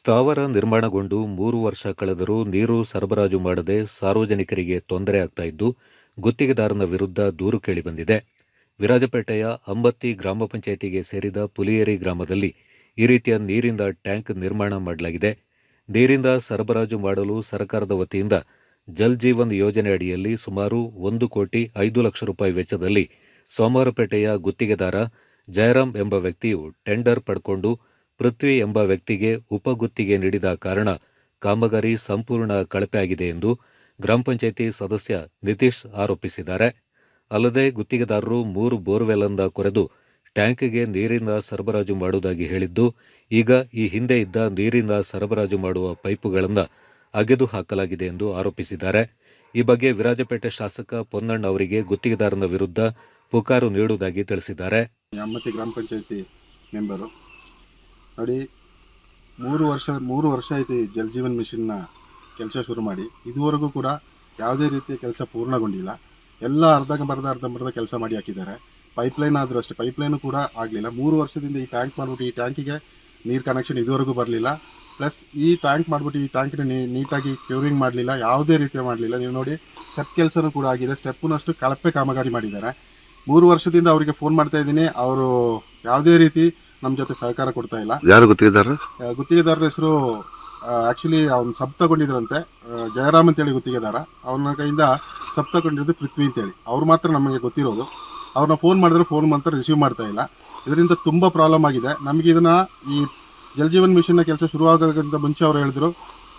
ಸ್ಥಾವರ ನಿರ್ಮಾಣಗೊಂಡು ಮೂರು ವರ್ಷ ಕಳೆದರೂ ನೀರು ಸರಬರಾಜು ಮಾಡದೆ ಸಾರ್ವಜನಿಕರಿಗೆ ತೊಂದರೆ ಆಗ್ತಾ ಇದ್ದು, ಗುತ್ತಿಗೆದಾರನ ವಿರುದ್ಧ ದೂರು ಕೇಳಿಬಂದಿದೆ. ವಿರಾಜಪೇಟೆಯ ಅಂಬತ್ತಿ ಗ್ರಾಮ ಪಂಚಾಯಿತಿಗೆ ಸೇರಿದ ಪುಲಿಯೇರಿ ಗ್ರಾಮದಲ್ಲಿ ಈ ರೀತಿಯ ನೀರಿಂದ ಟ್ಯಾಂಕ್ ನಿರ್ಮಾಣ ಮಾಡಲಾಗಿದೆ. ನೀರಿಂದ ಸರಬರಾಜು ಮಾಡಲು ಸರ್ಕಾರದ ವತಿಯಿಂದ ಜಲ್ ಜೀವನ್ ಯೋಜನೆ ಅಡಿಯಲ್ಲಿ ಸುಮಾರು ಒಂದು ಕೋಟಿ ಐದು ಲಕ್ಷ ರೂಪಾಯಿ ವೆಚ್ಚದಲ್ಲಿ ಸೋಮವಾರಪೇಟೆಯ ಗುತ್ತಿಗೆದಾರ ಜಯರಾಮ್ ಎಂಬ ವ್ಯಕ್ತಿಯು ಟೆಂಡರ್ ಪಡ್ಕೊಂಡು ಪೃಥ್ವಿ ಎಂಬ ವ್ಯಕ್ತಿಗೆ ಉಪಗುತ್ತಿಗೆ ನೀಡಿದ ಕಾರಣ ಕಾಮಗಾರಿ ಸಂಪೂರ್ಣ ಕಳಪೆಯಾಗಿದೆ ಎಂದು ಗ್ರಾಮ ಪಂಚಾಯಿತಿ ಸದಸ್ಯ ನಿತೀಶ್ ಆರೋಪಿಸಿದ್ದಾರೆ. ಅಲ್ಲದೆ ಗುತ್ತಿಗೆದಾರರು ಮೂರು ಬೋರ್ವೆಲ್ನಿಂದ ಕೊರೆದು ಟ್ಯಾಂಕ್ಗೆ ನೀರಿನ ಸರಬರಾಜು ಮಾಡುವುದಾಗಿ ಹೇಳಿದ್ದು, ಈಗ ಈ ಹಿಂದೆ ಇದ್ದ ನೀರಿನ ಸರಬರಾಜು ಮಾಡುವ ಪೈಪುಗಳನ್ನು ಅಗೆದು ಹಾಕಲಾಗಿದೆ ಎಂದು ಆರೋಪಿಸಿದ್ದಾರೆ. ಈ ಬಗ್ಗೆ ವಿರಾಜಪೇಟೆ ಶಾಸಕ ಪೊನ್ನಣ್ಣ ಅವರಿಗೆ ಗುತ್ತಿಗೆದಾರನ ವಿರುದ್ಧ ಪುಕಾರು ನೀಡುವುದಾಗಿ ತಿಳಿಸಿದ್ದಾರೆ. ಗ್ರಾಮ ಪಂಚಾಯಿತಿ ಮೆಂಬರು ನೋಡಿ, ಮೂರು ವರ್ಷ ಮೂರು ವರ್ಷ ಐತಿ ಜಲ್ ಜೀವನ್ ಮಿಷನ್ನ ಕೆಲಸ ಶುರು ಮಾಡಿ. ಇದುವರೆಗೂ ಕೂಡ ಯಾವುದೇ ರೀತಿಯ ಕೆಲಸ ಪೂರ್ಣಗೊಂಡಿಲ್ಲ. ಎಲ್ಲ ಅರ್ಧಂಬರ್ಧ ಅರ್ಧಂಬರ್ಧ ಕೆಲಸ ಮಾಡಿ ಹಾಕಿದ್ದಾರೆ. ಪೈಪ್ಲೈನ್ ಆದರೂ ಅಷ್ಟೇ, ಪೈಪ್ಲೈನು ಕೂಡ ಆಗಲಿಲ್ಲ. ಮೂರು ವರ್ಷದಿಂದ ಈ ಟ್ಯಾಂಕ್ ಮಾಡಿಬಿಟ್ಟು, ಈ ಟ್ಯಾಂಕಿಗೆ ನೀರು ಕನೆಕ್ಷನ್ ಇದುವರೆಗೂ ಬರಲಿಲ್ಲ. ಪ್ಲಸ್ ಈ ಟ್ಯಾಂಕ್ ಮಾಡಿಬಿಟ್ಟು, ಈ ಟ್ಯಾಂಕಿನ ನೀಟಾಗಿ ಕ್ಯೂರಿಂಗ್ ಮಾಡಲಿಲ್ಲ, ಯಾವುದೇ ರೀತಿಯ ಮಾಡಲಿಲ್ಲ. ನೀವು ನೋಡಿ ಸ್ಟೆಪ್ ಕೆಲಸನೂ ಕೂಡ ಆಗಿದೆ. ಸ್ಟೆಪ್ಪನ್ನಷ್ಟು ಕಳಪೆ ಕಾಮಗಾರಿ ಮಾಡಿದ್ದಾರೆ. ಮೂರು ವರ್ಷದಿಂದ ಅವರಿಗೆ ಫೋನ್ ಮಾಡ್ತಾ ಇದ್ದೀನಿ. ಅವರು ಯಾವುದೇ ರೀತಿ ನಮ್ಮ ಜೊತೆ ಸಹಕಾರ ಕೊಡ್ತಾ ಇಲ್ಲ. ಯಾರು ಗುತ್ತಿಗೆದಾರರು? ಆ, ಗುತ್ತಿಗೆದಾರರ ಹೆಸರು ಆಕ್ಚುಲಿ ಅವ್ನು ಸಬ್ ತಗೊಂಡಿದ್ರಂತೆ. ಆ, ಜಯರಾಮ್ ಅಂತೇಳಿ ಗುತ್ತಿಗೆದಾರ. ಅವನ ಕೈಯಿಂದ ಸಬ್ ತಗೊಂಡಿರೋದು ಪೃಥ್ವಿ ಅಂತೇಳಿ. ಅವ್ರು ಮಾತ್ರ ನಮಗೆ ಗೊತ್ತಿರೋದು. ಅವ್ರನ್ನ ಫೋನ್ ಮಾಡಿದ್ರೆ ಫೋನ್ ಮಾತ್ರ ರಿಸೀವ್ ಮಾಡ್ತಾ ಇಲ್ಲ. ಇದರಿಂದ ತುಂಬ ಪ್ರಾಬ್ಲಮ್ ಆಗಿದೆ. ನಮಗೆ ಇದನ್ನ ಈ ಜಲ್ ಜೀವನ್ ಮಿಷನ್ನ ಕೆಲಸ ಶುರುವಾಗೋದಕ್ಕಿಂತ ಮುಂಚೆ ಅವ್ರು ಹೇಳಿದ್ರು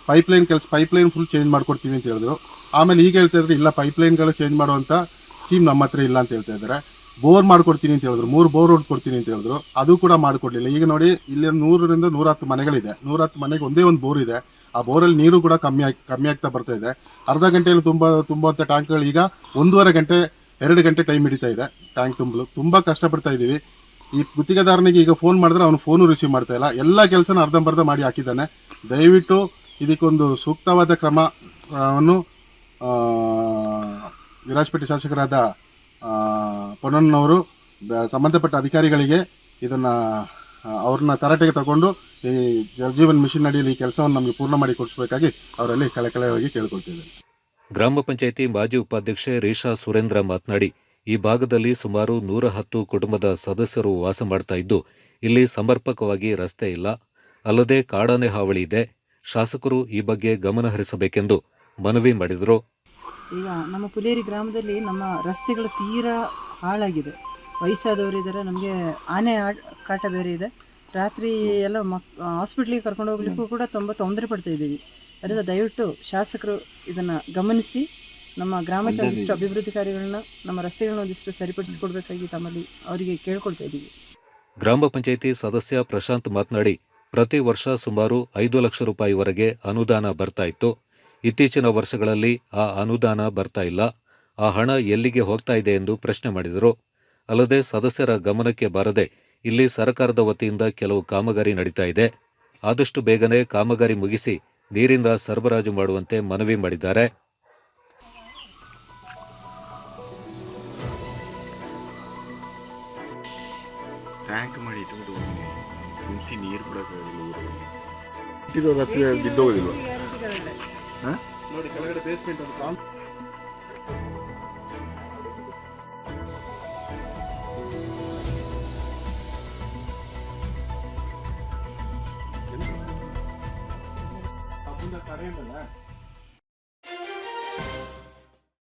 ಪೈಪ್ಲೈನ್ ಕೆಲಸ ಪೈಪ್ಲೈನ್ ಫುಲ್ ಚೇಂಜ್ ಮಾಡ್ಕೊಡ್ತೀವಿ ಅಂತ ಹೇಳಿದ್ರು. ಆಮೇಲೆ ಈಗ ಹೇಳ್ತಾ ಇದ್ರೆ ಇಲ್ಲ ಪೈಪ್ಲೈನ್ಗಳು ಚೇಂಜ್ ಮಾಡುವಂಥ ಸ್ಕೀಮ್ ನಮ್ಮ ಹತ್ರ ಇಲ್ಲ ಅಂತ ಹೇಳ್ತಾ ಇದ್ದಾರೆ. ಬೋರ್ ಮಾಡ್ಕೊಡ್ತೀನಿ ಅಂತ ಹೇಳಿದ್ರು. ಮೂರು ಬೋರ್ ಕೊಡ್ತೀನಿ ಅಂತ ಹೇಳಿದ್ರು. ಅದು ಕೂಡ ಮಾಡಿಕೊಡ್ಲಿಲ್ಲ. ಈಗ ನೋಡಿ, ಇಲ್ಲಿ ನೂರರಿಂದ ನೂರ ಹತ್ತು ಮನೆಗಳಿದೆ. ನೂರ ಹತ್ತು ಮನೆಗೆ ಒಂದೇ ಒಂದು ಬೋರ್ ಇದೆ. ಆ ಬೋರಲ್ಲಿ ನೀರು ಕೂಡ ಕಮ್ಮಿ ಆಗಿ, ಕಮ್ಮಿ ಆಗ್ತಾ ಬರ್ತಾ ಇದೆ. ಅರ್ಧ ಗಂಟೆಯಲ್ಲಿ ತುಂಬ ತುಂಬುವಂಥ ಟ್ಯಾಂಕ್ಗಳು ಈಗ ಒಂದೂವರೆ ಗಂಟೆ, ಎರಡು ಗಂಟೆ ಟೈಮ್ ಹಿಡಿತಾ ಇದೆ ಟ್ಯಾಂಕ್ ತುಂಬಲು. ತುಂಬ ಕಷ್ಟಪಡ್ತಾ ಇದ್ದೀವಿ. ಈ ಗುತ್ತಿಗೆದಾರನಿಗೆ ಈಗ ಫೋನ್ ಮಾಡಿದ್ರೆ ಅವನು ಫೋನು ರಿಸೀವ್ ಮಾಡ್ತಾ ಇಲ್ಲ. ಎಲ್ಲ ಕೆಲಸನ ಅರ್ಧಂಬರ್ಧ ಮಾಡಿ ಹಾಕಿದ್ದಾನೆ. ದಯವಿಟ್ಟು ಇದಕ್ಕೊಂದು ಸೂಕ್ತವಾದ ಕ್ರಮವನ್ನು ವಿರಾಜಪೇಟೆ ಶಾಸಕರಾದ ಪೊನ್ನಣ್ಣನವರು ಸಂಬಂಧಪಟ್ಟ ಅಧಿಕಾರಿಗಳಿಗೆ ಇದನ್ನ ಅವ್ರನ್ನ ತರಾಟೆಗೆ ತಗೊಂಡು ಈ ಜಲಜೀವನ್ ಮಿಷನ್ ಅಡಿಯಲ್ಲಿ ಈ ಕೆಲಸವನ್ನು ನಮಗೆ ಪೂರ್ಣ ಮಾಡಿ ಕೊಡಿಸಬೇಕಾಗಿ ಅವರಲ್ಲಿ ಕಳಕಳವಾಗಿ ಕೇಳ್ಕೊಳ್ತಿದ್ದೇನೆ ಗ್ರಾಮ ಪಂಚಾಯಿತಿ ಮಾಜಿ ಉಪಾಧ್ಯಕ್ಷೆ ರೇಷಾ ಸುರೇಂದ್ರ ಮಾತನಾಡಿ, ಈ ಭಾಗದಲ್ಲಿ ಸುಮಾರು ನೂರ ಹತ್ತು ಕುಟುಂಬದ ಸದಸ್ಯರು ವಾಸ ಮಾಡ್ತಾ ಇದ್ದು, ಇಲ್ಲಿ ಸಮರ್ಪಕವಾಗಿ ರಸ್ತೆ ಇಲ್ಲ, ಅಲ್ಲದೆ ಕಾಡಾನೆ ಹಾವಳಿ ಇದೆ, ಶಾಸಕರು ಈ ಬಗ್ಗೆ ಗಮನ ಹರಿಸಬೇಕೆಂದು ಮನವಿ ಮಾಡಿದರು. ಈಗ ನಮ್ಮ ಪುಲೇರಿ ಗ್ರಾಮದಲ್ಲಿ ನಮ್ಮ ರಸ್ತೆಗಳು ತೀರಾ ಹಾಳಾಗಿದೆ. ವಯಸ್ಸಾದವರು ಇದ್ದಾರೆ ನಮಗೆ ಆನೆ ಕಾಟ ಬೇರೆ ಇದೆ. ರಾತ್ರಿ ಎಲ್ಲ ಮಕ್ ಹಾಸ್ಪಿಟ್ಲಿಗೆ ಕರ್ಕೊಂಡು ಹೋಗ್ಲಿಕ್ಕೂ ಕೂಡ ತುಂಬ ತೊಂದರೆ ಪಡ್ತಾ ಇದ್ದೀವಿ. ಅದರಿಂದ ದಯವಿಟ್ಟು ಶಾಸಕರು ಇದನ್ನು ಗಮನಿಸಿ ನಮ್ಮ ಗ್ರಾಮಕ್ಕೆ ಒಂದಿಷ್ಟು ಅಭಿವೃದ್ಧಿ ಕಾರ್ಯಗಳನ್ನ ನಮ್ಮ ರಸ್ತೆಗಳನ್ನ ಒಂದಿಷ್ಟು ಸರಿಪಡಿಸಿಕೊಡ್ಬೇಕಾಗಿ ತಮ್ಮಲ್ಲಿ ಅವರಿಗೆ ಕೇಳ್ಕೊಳ್ತಾ ಇದ್ದೀವಿ. ಗ್ರಾಮ ಪಂಚಾಯಿತಿ ಸದಸ್ಯ ಪ್ರಶಾಂತ್ ಮಾತನಾಡಿ ಪ್ರತಿ ವರ್ಷ ಸುಮಾರು ಐದು ಲಕ್ಷ ರೂಪಾಯಿವರೆಗೆ ಅನುದಾನ ಬರ್ತಾ ಇತ್ತು. ಇತ್ತೀಚಿನ ವರ್ಷಗಳಲ್ಲಿ ಆ ಅನುದಾನ ಬರ್ತಾ ಇಲ್ಲ. ಆ ಹಣ ಎಲ್ಲಿಗೆ ಹೋಗ್ತಾ ಇದೆ ಎಂದು ಪ್ರಶ್ನೆ ಮಾಡಿದರು. ಅಲ್ಲದೆ ಸದಸ್ಯರ ಗಮನಕ್ಕೆ ಬಾರದೆ ಇಲ್ಲಿ ಸರ್ಕಾರದ ವತಿಯಿಂದ ಕೆಲವು ಕಾಮಗಾರಿ ನಡೀತಾ ಇದೆ. ಆದಷ್ಟು ಬೇಗನೆ ಕಾಮಗಾರಿ ಮುಗಿಸಿ ನೀರಿಂದ ಸರಬರಾಜು ಮಾಡುವಂತೆ ಮನವಿ ಮಾಡಿದ್ದಾರೆ. ಟ್ಯಾಂಕ್ ಮಾಡಿ ಇಟ್ಬಿಟ್ಟು ತುಂಬಿಸಿ ನೀರು ಬಿದ್ದೋಗೋದಿಲ್ವ? ನೋಡಿ ಕೆಳಗಡೆ ಬೇಸ್ಮೆಂಟ್ ಅದು ಕಾಮ್ ಕರೆ ಉಂಟಲ್ಲ